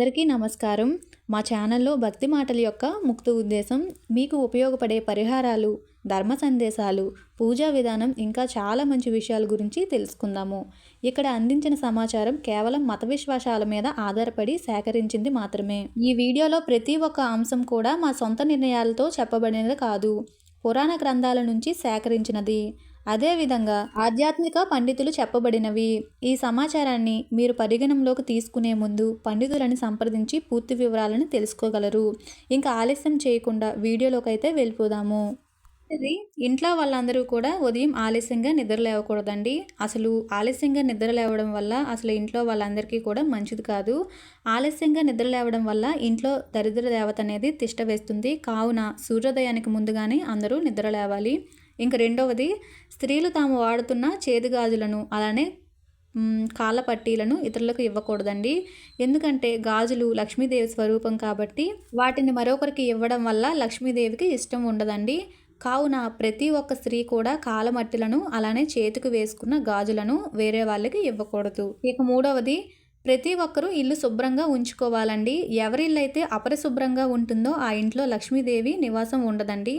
అందరికీ నమస్కారం. మా ఛానల్లో భక్తి మాటల యొక్క ముక్త ఉద్దేశం మీకు ఉపయోగపడే పరిహారాలు ధర్మ సందేశాలు పూజా విధానం ఇంకా చాలా మంచి విషయాల గురించి తెలుసుకుందాము. ఇక్కడ అందించిన సమాచారం కేవలం మత విశ్వాసాల మీద ఆధారపడి సేకరించింది మాత్రమే. ఈ వీడియోలో ప్రతి ఒక్క అంశం కూడా మా సొంత నిర్ణయాలతో చెప్పబడినది కాదు. పురాణ గ్రంథాల నుంచి సేకరించినది. అదేవిధంగా ఆధ్యాత్మిక పండితులు చెప్పబడినవి. ఈ సమాచారాన్ని మీరు పరిగణంలోకి తీసుకునే ముందు పండితులను సంప్రదించి పూర్తి వివరాలను తెలుసుకోగలరు. ఇంకా ఆలస్యం చేయకుండా వీడియోలోకి అయితే వెళ్ళిపోదాము. ఇది ఇంట్లో వాళ్ళందరూ కూడా ఉదయం ఆలస్యంగా నిద్ర లేవకూడదండి. అసలు ఆలస్యంగా నిద్ర లేవడం వల్ల అసలు ఇంట్లో వాళ్ళందరికీ కూడా మంచిది కాదు. ఆలస్యంగా నిద్ర లేవడం వల్ల ఇంట్లో దరిద్ర దేవత అనేది తిష్ట వేస్తుంది. కావున సూర్యోదయానికి ముందుగానే అందరూ నిద్ర లేవాలి. ఇంక రెండవది స్త్రీలు తాము వాడుతున్న చేదు గాజులను అలానే కాళ్ళ పట్టీలను ఇతరులకు ఇవ్వకూడదండి. ఎందుకంటే గాజులు లక్ష్మీదేవి స్వరూపం కాబట్టి వాటిని మరొకరికి ఇవ్వడం వల్ల లక్ష్మీదేవికి ఇష్టం ఉండదండి. కావున ప్రతి ఒక్క స్త్రీ కూడా కాలమట్టిలను అలానే చేతికి వేసుకున్న గాజులను వేరే వాళ్ళకి ఇవ్వకూడదు. ఇక మూడవది ప్రతి ఒక్కరూ ఇల్లు శుభ్రంగా ఉంచుకోవాలండి. ఎవరిల్లు అయితే అపరిశుభ్రంగా ఉంటుందో ఆ ఇంట్లో లక్ష్మీదేవి నివాసం ఉండదండి.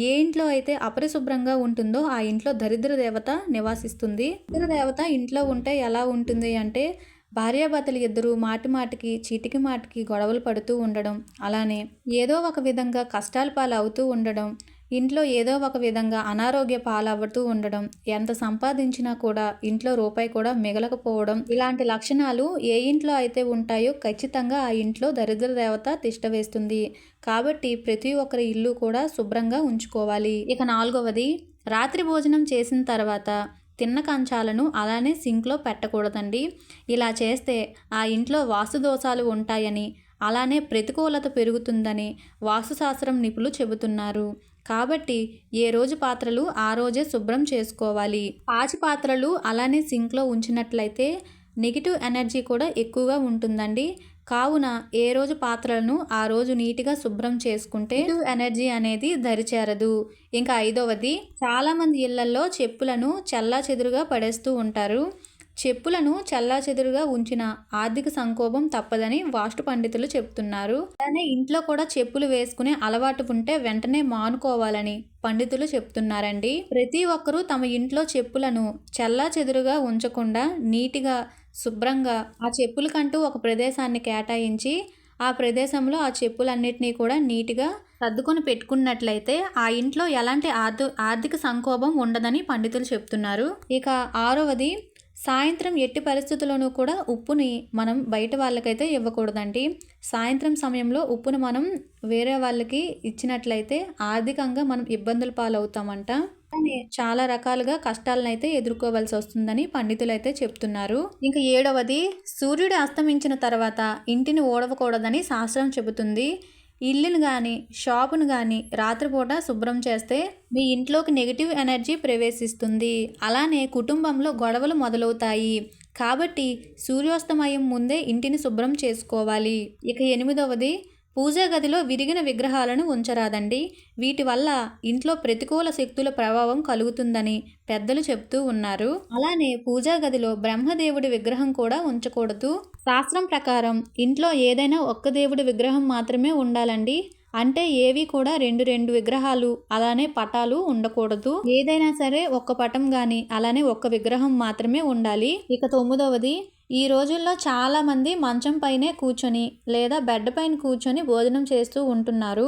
ఏ ఇంట్లో అయితే అపరిశుభ్రంగా ఉంటుందో ఆ ఇంట్లో దరిద్ర దేవత నివాసిస్తుంది. దరిద్ర దేవత ఇంట్లో ఉంటే ఎలా ఉంటుంది అంటే భార్యాభర్తలు ఇద్దరు మాటి మాటికి చీటికి మాటికి గొడవలు పడుతూ ఉండడం అలానే ఏదో ఒక విధంగా కష్టాల పాలు అవుతూ ఉండడం ఇంట్లో ఏదో ఒక విధంగా అనారోగ్య పాలవుతూ ఉండడం ఎంత సంపాదించినా కూడా ఇంట్లో రూపాయి కూడా మిగలకపోవడం ఇలాంటి లక్షణాలు ఏ ఇంట్లో అయితే ఉంటాయో ఖచ్చితంగా ఆ ఇంట్లో దరిద్ర దేవత తిష్ట వేస్తుంది. కాబట్టి ప్రతి ఒక్కరి ఇల్లు కూడా శుభ్రంగా ఉంచుకోవాలి. ఇక నాలుగవది రాత్రి భోజనం చేసిన తర్వాత తిన్న కంచాలను అలానే సింక్లో పెట్టకూడదండి. ఇలా చేస్తే ఆ ఇంట్లో వాస్తు దోషాలు ఉంటాయని అలానే ప్రతికూలత పెరుగుతుందని వాస్తుశాస్త్రం నిపుణులు చెబుతున్నారు. కాబట్టి ఏ రోజు పాత్రలు ఆ రోజే శుభ్రం చేసుకోవాలి. పాచి పాత్రలు అలానే సింక్లో ఉంచినట్లయితే నెగిటివ్ ఎనర్జీ కూడా ఎక్కువగా ఉంటుందండి. కావున ఏ రోజు పాత్రలను ఆ రోజు నీట్గా శుభ్రం చేసుకుంటే ఎనర్జీ అనేది దరిచేరదు. ఇంకా ఐదవది చాలామంది ఇళ్ళలో చెప్పులను చల్లా చెదురుగా పడేస్తూ ఉంటారు. చెప్పులను చెల్లాచెదురుగా ఉంచిన ఆర్థిక సంక్షోభం తప్పదని వాస్తు పండితులు చెప్తున్నారు. అలానే ఇంట్లో కూడా చెప్పులు వేసుకునే అలవాటు ఉంటే వెంటనే మానుకోవాలని పండితులు చెప్తున్నారండి. ప్రతి ఒక్కరూ తమ ఇంట్లో చెప్పులను చల్లాచెదురుగా ఉంచకుండా నీటిగా శుభ్రంగా ఆ చెప్పులకంటూ ఒక ప్రదేశాన్ని కేటాయించి ఆ ప్రదేశంలో ఆ చెప్పులన్నిటినీ కూడా నీట్గా సర్దుకొని పెట్టుకున్నట్లయితే ఆ ఇంట్లో ఎలాంటి ఆర్థిక సంక్షోభం ఉండదని పండితులు చెప్తున్నారు. ఇక ఆరవది సాయంత్రం ఎట్టి పరిస్థితుల్లోనూ కూడా ఉప్పుని మనం బయట వాళ్ళకైతే ఇవ్వకూడదండి. సాయంత్రం సమయంలో ఉప్పును మనం వేరే వాళ్ళకి ఇచ్చినట్లయితే ఆర్థికంగా మనం ఇబ్బందులు పాలవుతామంట. కానీ చాలా రకాలుగా కష్టాలను అయితే ఎదుర్కోవాల్సి వస్తుందని పండితులు అయితే చెప్తున్నారు. ఇంకా ఏడవది సూర్యుడు అస్తమించిన తర్వాత ఇంటిని ఓడవకూడదని శాస్త్రం చెబుతుంది. ఇల్లును కానీ షాపును కానీ రాత్రిపూట శుభ్రం చేస్తే మీ ఇంట్లోకి నెగిటివ్ ఎనర్జీ ప్రవేశిస్తుంది. అలానే కుటుంబంలో గొడవలు మొదలవుతాయి. కాబట్టి సూర్యోస్తమయం ముందే ఇంటిని శుభ్రం చేసుకోవాలి. ఇక ఎనిమిదవది పూజా గదిలో విరిగిన విగ్రహాలను ఉంచరాదండి. వీటి వల్ల ఇంట్లో ప్రతికూల శక్తుల ప్రభావం కలుగుతుందని పెద్దలు చెప్తూ ఉన్నారు. అలానే పూజా గదిలో బ్రహ్మదేవుడి విగ్రహం కూడా ఉంచకూడదు. శాస్త్రం ప్రకారం ఇంట్లో ఏదైనా ఒక్క దేవుడి విగ్రహం మాత్రమే ఉండాలండి. అంటే ఏవి కూడా రెండు రెండు విగ్రహాలు అలానే పటాలు ఉండకూడదు. ఏదైనా సరే ఒక్క పటం కానీ అలానే ఒక్క విగ్రహం మాత్రమే ఉండాలి. ఇక తొమ్మిదవది ఈ రోజుల్లో చాలామంది మంచం పైనే కూర్చొని లేదా బెడ్ పైన కూర్చొని భోజనం చేస్తూ ఉంటున్నారు.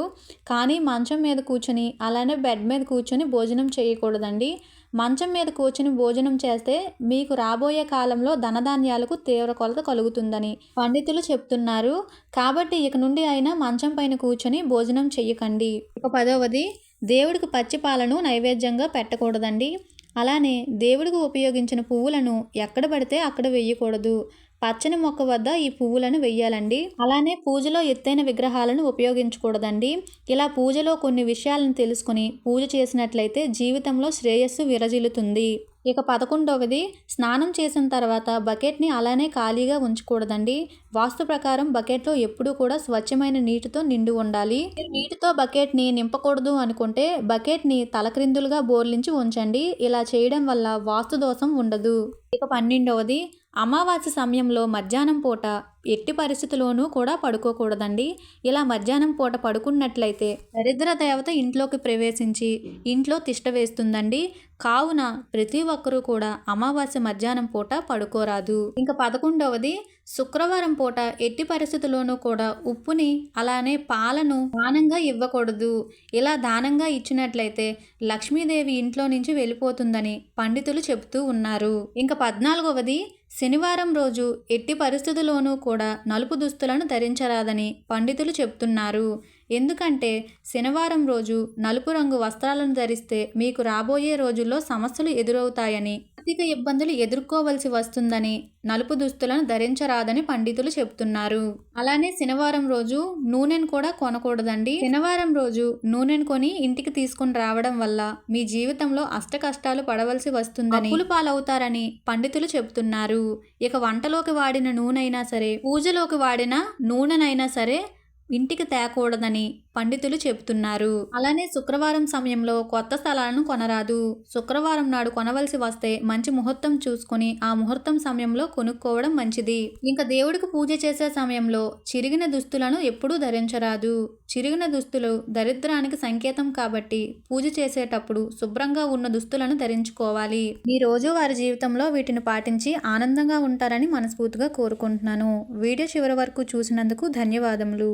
కానీ మంచం మీద కూర్చొని అలానే బెడ్ మీద కూర్చొని భోజనం చేయకూడదండి. మంచం మీద కూర్చుని భోజనం చేస్తే మీకు రాబోయే కాలంలో ధనధాన్యాలకు తీవ్ర కొలత కలుగుతుందని పండితులు చెప్తున్నారు. కాబట్టి ఇక నుండి అయినా మంచం పైన కూర్చొని భోజనం చెయ్యకండి. ఒక పదవది దేవుడికి పచ్చి పాలను నైవేద్యంగా పెట్టకూడదండి. అలానే దేవుడికి ఉపయోగించిన పువ్వులను ఎక్కడ పడితే అక్కడ వేయకూడదు. పచ్చని మొక్క వద్ద ఈ పువ్వులను వెయ్యాలండి అలానే పూజలో ఎత్తైన విగ్రహాలను ఉపయోగించకూడదండి. ఇలా పూజలో కొన్ని విషయాలను తెలుసుకుని పూజ చేసినట్లయితే జీవితంలో శ్రేయస్సు విరజిల్లుతుంది. ఇక పదకొండవది స్నానం చేసిన తర్వాత బకెట్ని అలానే ఖాళీగా ఉంచకూడదండి. వాస్తు ప్రకారం బకెట్లో ఎప్పుడూ కూడా స్వచ్ఛమైన నీటితో నిండి ఉండాలి. నీటితో బకెట్ని నింపకూడదు అనుకుంటే బకెట్ని తలక్రిందులుగా బోర్లించి ఉంచండి. ఇలా చేయడం వల్ల వాస్తు దోషం ఉండదు. ఇక పన్నెండవది అమావాస్య సమయంలో మధ్యాహ్నం పూట ఎట్టి పరిస్థితుల్లోనూ కూడా పడుకోకూడదండి. ఇలా మధ్యాహ్నం పూట పడుకున్నట్లయితే దరిద్ర దేవత ఇంట్లోకి ప్రవేశించి ఇంట్లో తిష్ట వేస్తుందండి. కావున ప్రతి ఒక్కరూ కూడా అమావాస్య మధ్యాహ్నం పూట పడుకోరాదు. ఇంకా పదకొండవది శుక్రవారం పూట ఎట్టి పరిస్థితుల్లోనూ కూడా ఉప్పుని అలానే పాలను దానంగా ఇవ్వకూడదు. ఇలా దానంగా ఇచ్చినట్లయితే లక్ష్మీదేవి ఇంట్లో నుంచి వెళ్ళిపోతుందని పండితులు చెబుతూ ఉన్నారు. ఇంకా పద్నాలుగవది శనివారం రోజు ఎట్టి పరిస్థితుల్లోనూ కూడా నలుపు దుస్తులను ధరించరాదని పండితులు చెప్తున్నారు. ఎందుకంటే శనివారం రోజు నలుపు రంగు వస్త్రాలను ధరిస్తే మీకు రాబోయే రోజుల్లో సమస్యలు ఎదురవుతాయని ఆర్థిక ఇబ్బందులు ఎదుర్కోవలసి వస్తుందని నలుపు దుస్తులను ధరించరాదని పండితులు చెప్తున్నారు. అలానే శనివారం రోజు నూనెను కూడా కొనకూడదండి. శనివారం రోజు నూనెను కొని ఇంటికి తీసుకుని రావడం వల్ల మీ జీవితంలో అష్ట కష్టాలు పడవలసి వస్తుందని పాలవుతారని పండితులు చెప్తున్నారు. ఇక వంటలోకి వాడిన నూనెైనా సరే పూజలోకి వాడిన నూనెనైనా సరే ఇంటికి తేకూడదని పండితులు చెబుతున్నారు. అలానే శుక్రవారం సమయంలో కొత్త స్థలాలను కొనరాదు. శుక్రవారం నాడు కొనవలసి వస్తే మంచి ముహూర్తం చూసుకొని ఆ ముహూర్తం సమయంలో కొనుక్కోవడం మంచిది. ఇంకా దేవుడికి పూజ చేసే సమయంలో చిరిగిన దుస్తులను ఎప్పుడూ ధరించరాదు. చిరిగిన దుస్తులు దరిద్రానికి సంకేతం కాబట్టి పూజ చేసేటప్పుడు శుభ్రంగా ఉన్న దుస్తులను ధరించుకోవాలి. మీ రోజువారి జీవితంలో వీటిని పాటించి ఆనందంగా ఉంటారని మనస్ఫూర్తిగా కోరుకుంటున్నాను. వీడియో చివరి వరకు చూసినందుకు ధన్యవాదములు.